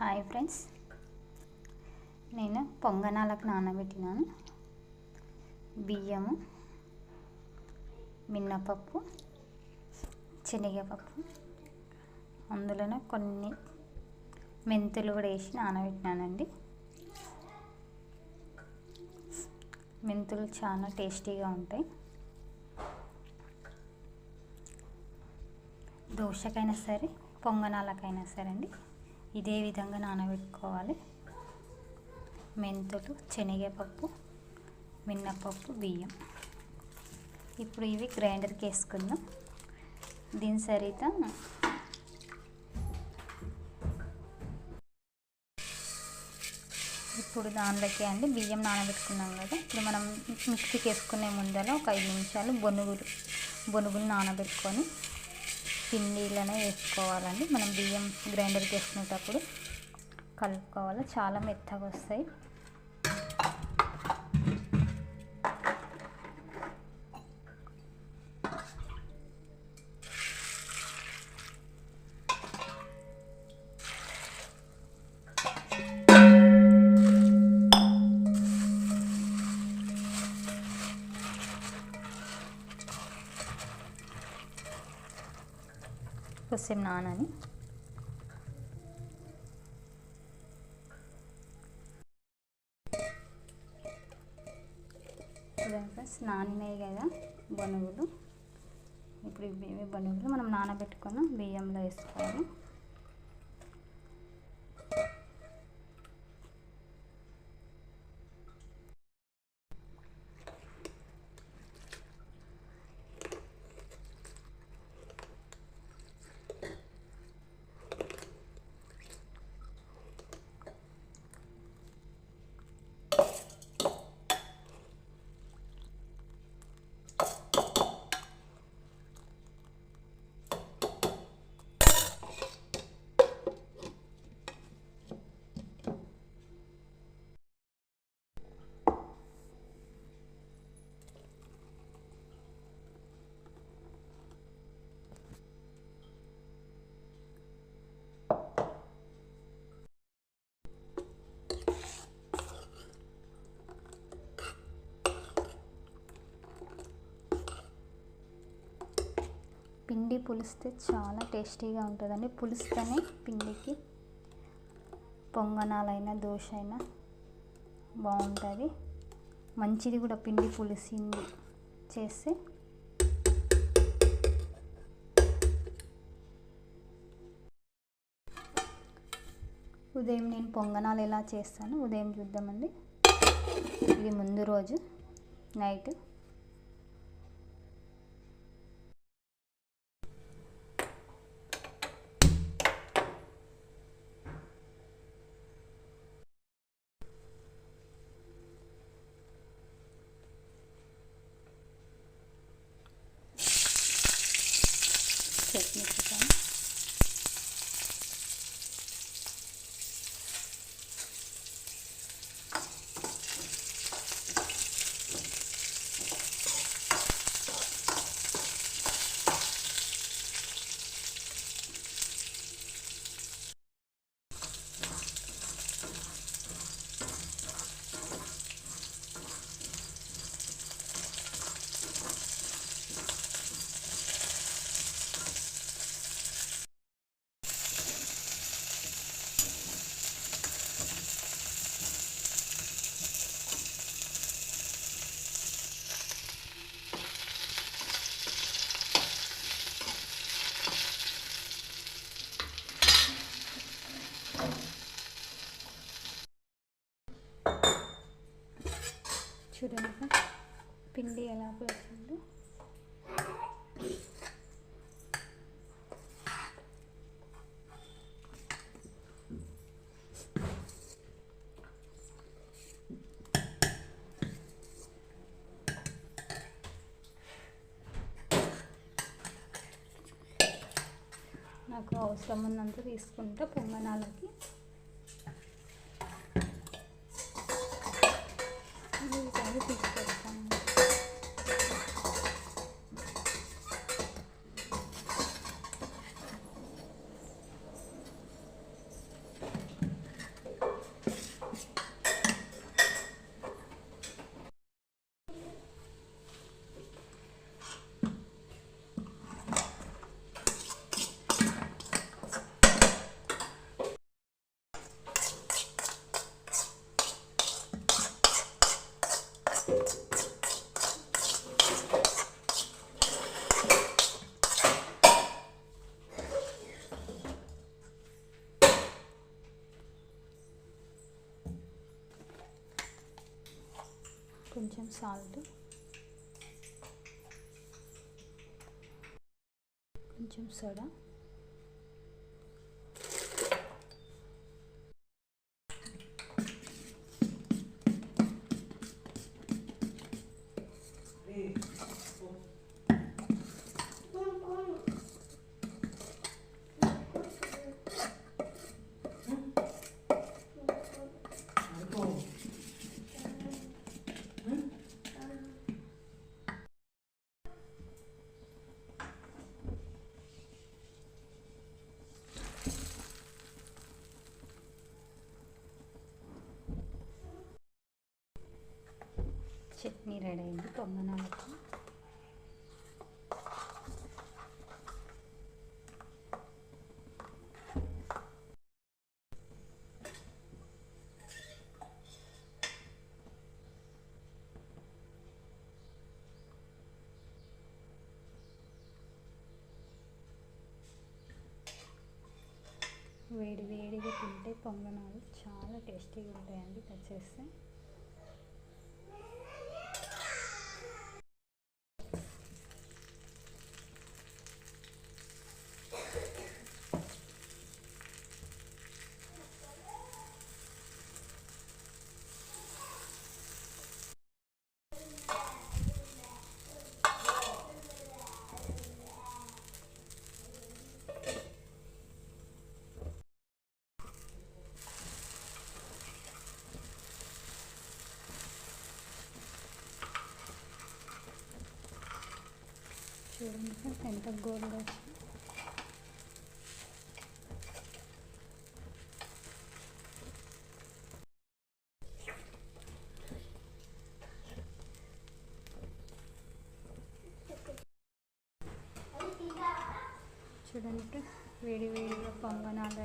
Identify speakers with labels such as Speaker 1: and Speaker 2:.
Speaker 1: Hi friends. నేను పొంగనాలకు నానబెట్టినాను. బియ్యము మినపప్పు శనగపప్పు అందులోనే కొన్ని మెంతులు కూడా వేసి నానబెట్టినానండి. మెంతులు చాలా టేస్టీగా ఉంటాయి. దోశకైనా సరే పొంగనాలకైనా సరే అండి. ఇదే విధంగా నానబెట్టుకోవాలి. మెంతులు శనగపప్పు మినపప్పు బియ్యం. ఇప్పుడు ఇవి గ్రైండర్కి వేసుకుందాం. దీని సరిత ఇప్పుడు దానిలోకి అండి బియ్యం నానబెట్టుకున్నాం కదా. ఇప్పుడు మనం మిక్సీకి వేసుకునే ముందర ఒక ఐదు నిమిషాలు బొనుగులు బొనుగులు నానబెట్టుకొని పిండిలోనే వేసుకోవాలండి. మనం బియ్యం గ్రైండర్కి వేసుకునేటప్పుడు కలుపుకోవాలి. చాలా మెత్తగా వస్తాయి. కొంచెం నానని ఫ్రెండ్స్ నానినాయి కదా బనుగులు ఇప్పుడు ఇవి బనుగులు మనం నానబెట్టుకున్న బియ్యంలో వేసుకోవాలి. పిండి పులిస్తే చాలా టేస్టీగా ఉంటుందండి. పులిస్తేనే పిండికి పొంగనాలైనా దోశ అయినా బాగుంటుంది. మంచిది కూడా పిండి పులిసింది చేస్తే. ఉదయం నేను పొంగనాలు ఎలా చేస్తాను? ఉదయం చూద్దామండి. ఇది ముందు రోజు నైట్ చట్నీ చికెన్ చూడండి పిండి ఎలా పోసిందో నాకు అవసరం ఉన్నంత తీసుకుంటా పొంగనాలకి. Gracias. కొంచెం సాల్ట్ కొంచెం సోడా చట్నీ రెడీ అయింది. పొంగనాలకి వేడి వేడిగా తింటే పొంగనాలు చాలా టేస్టీగా ఉంటాయండి. కట్ చేస్తే చూడండి ఫ్రెండ్స్ ఎంత గోల్డ్ వచ్చింది. చూడండి ఫ్రెండ్స్ వేడి వేడిగా పొంగనాలు